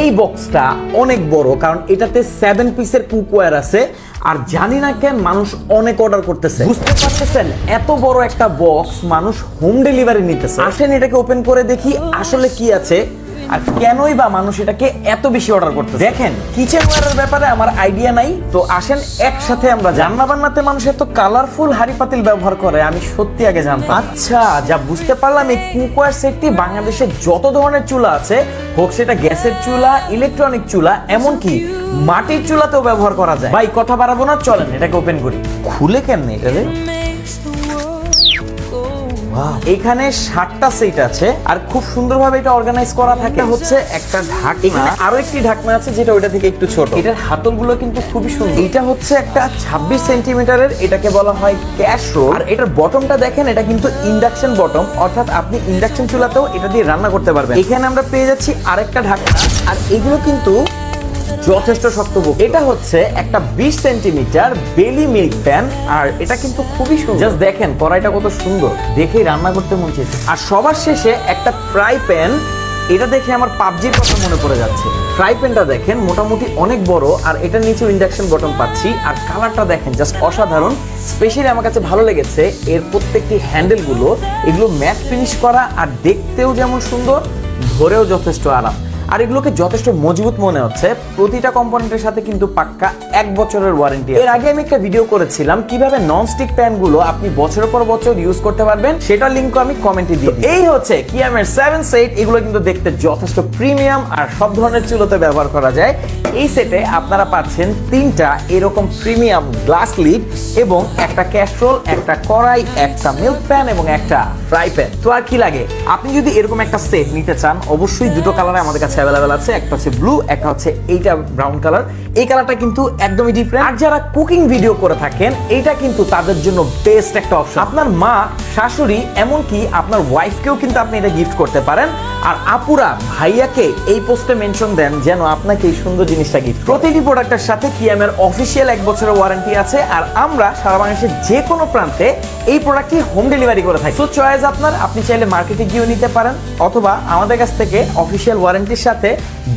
এই বক্সটা অনেক বড়, কারণ এটাতে সেভেন পিসের কুকওয়্যার আছে, আর জানি না কেন মানুষ অনেক অর্ডার করতেছে। বুঝতে পারতেছেন? এত বড় একটা বক্স মানুষ হোম ডেলিভারি নিতেছে। আসেন এটাকে ওপেন করে দেখি আসলে কি আছে। আর কেনই বা মানুষ এটাকে এত বেশি অর্ডার করতে দেখেন কিচেন ওয়্যারের ব্যাপারে আমার আইডিয়া নাই। তো আসেন একসাথে আমরা রান্না বান্নাতে মানুষ এত কালারফুল হাড়ি পাতিল ব্যবহার করে আমি সত্যি আগে জানতাম। আচ্ছা যা বুঝতে পারলাম এই কুকওয়্যার সেটটি বাংলাদেশে যত ধরনের চুলা আছে হোক সেটা গ্যাসের চুলা ইলেকট্রনিক চুলা এমনকি মাটির চুলাতেও ব্যবহার করা যায়। ভাই কথা বাড়াবো না চলেন এটাকে ওপেন করি। খুলে কেন এটা রে? এখানে সাতটা সেট আছে আর খুব সুন্দরভাবে এটা অর্গানাইজ করা থাকে হচ্ছে একটা ঢাকনা। আরও একটি ঢাকনা আছে যেটা ওইটা থেকে একটু ছোট। এটার হাতলগুলো কিন্তু খুবই সুন্দর। এটা হচ্ছে একটা ছাব্বিশ সেন্টিমিটারের এটাকে বলা হয় ক্যাশ রোল আর এটার বটমটা দেখেন এটা কিন্তু ইন্ডাকশন বটম অর্থাৎ আপনি ইন্ডাকশন চুলাতেও এটা দিয়ে রান্না করতে পারবেন। এখানে আমরা পেয়ে যাচ্ছি আরেকটা ঢাকনা। আর এগুলো কিন্তু যথেষ্ট শক্তপোক্ত এটা হচ্ছে একটা বিশ সেন্টিমিটার বেলি মিল্ক প্যান, আর এটা কিন্তু খুবই সুন্দর। জাস্ট দেখেন, কড়াইটা কত সুন্দর। দেখেই রান্না করতে মন চেয়েছে আর সবার শেষে একটা ফ্রাই প্যান, এটা দেখে আমার পাবজির কথা মনে পড়ে যাচ্ছে। ফ্রাই প্যানটা দেখেন, মোটামুটি অনেক বড়, আর এটার নিচে ইন্ডাকশন বটন পাচ্ছি। আর কালারটা দেখেন জাস্ট অসাধারণ। স্পেশালি আমার কাছে ভালো লেগেছে, এর প্রত্যেকটি হ্যান্ডেলগুলো এগুলো ম্যাট ফিনিশ করা, আর দেখতেও যেমন সুন্দর, ধরেও যথেষ্ট আরাম। আর এগুলোকে যথেষ্ট মজবুত মনে হচ্ছে। প্রতিটা কম্পোনেন্টের সাথে কিন্তু পাক্কা এক বছরের ওয়ারেন্টি এর আগে আমি একটা ভিডিও করেছিলাম, কীভাবে ননস্টিক প্যানগুলো আপনি বছরের পর বছর ইউজ করতে পারবেন, সেটার লিঙ্ক আমি কমেন্টে দিই। এই হচ্ছে কিয়ামের সেভেন সেট এগুলো কিন্তু দেখতে যথেষ্ট প্রিমিয়াম আর সব ধরনের চুলোতে ব্যবহার করা যায়। এই সেটে আপনারা পাচ্ছেন তিনটা এরকম প্রিমিয়াম গ্লাস লিড এবং একটা ক্যাস্ট্রোল একটা কড়াই, একটা মিল্ক প্যান এবং একটা ফ্রাই প্যান তো আর কি লাগে? আপনি যদি এরকম একটা সেট নিতে চান, অবশ্যই দুটো কালারে আমাদের কাছে অ্যাভেলেবেল আছে, একটা হচ্ছে ব্লু একটা হচ্ছে এইটা ব্রাউন কালার এই কালারটা কিন্তু একদমই ডিফারেন্ট আর যারা কুকিং ভিডিও করে থাকেন, এইটা কিন্তু তাদের জন্য বেস্ট একটা অপশন আপনার মা শাশুড়ি, এমনকি আপনার ওয়াইফকেও কিন্তু আপনি এটা গিফট করতে পারেন। আর আপুরা, ভাইয়াকে এই পোস্টে মেনশন দেন যেন আপনাকে এই সুন্দর জিনিসটা গিফট প্রতিটি প্রোডাক্টের সাথে কিয়ামের অফিসিয়াল এক বছরের ওয়ারেন্টি আছে। আর আমরা সারা বাংলাদেশের যে কোনো প্রান্তে এই প্রোডাক্টটি হোম ডেলিভারি করে থাকি। সো চয়েস আপনার, আপনি চাইলে মার্কেটে গিয়েও নিতে পারেন, অথবা আমাদের কাছ থেকে অফিসিয়াল ওয়ারেন্টির সাথে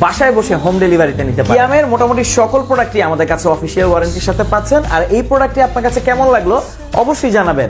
বাসায় বসে হোম ডেলিভারিতে নিতে পারেন। কিয়ামের মোটামুটি সকল প্রোডাক্টই আমাদের কাছে অফিসিয়াল ওয়ারেন্টির সাথে পাচ্ছেন। আর এই প্রোডাক্টটি আপনার কাছে কেমন লাগল, অবশ্যই জানাবেন।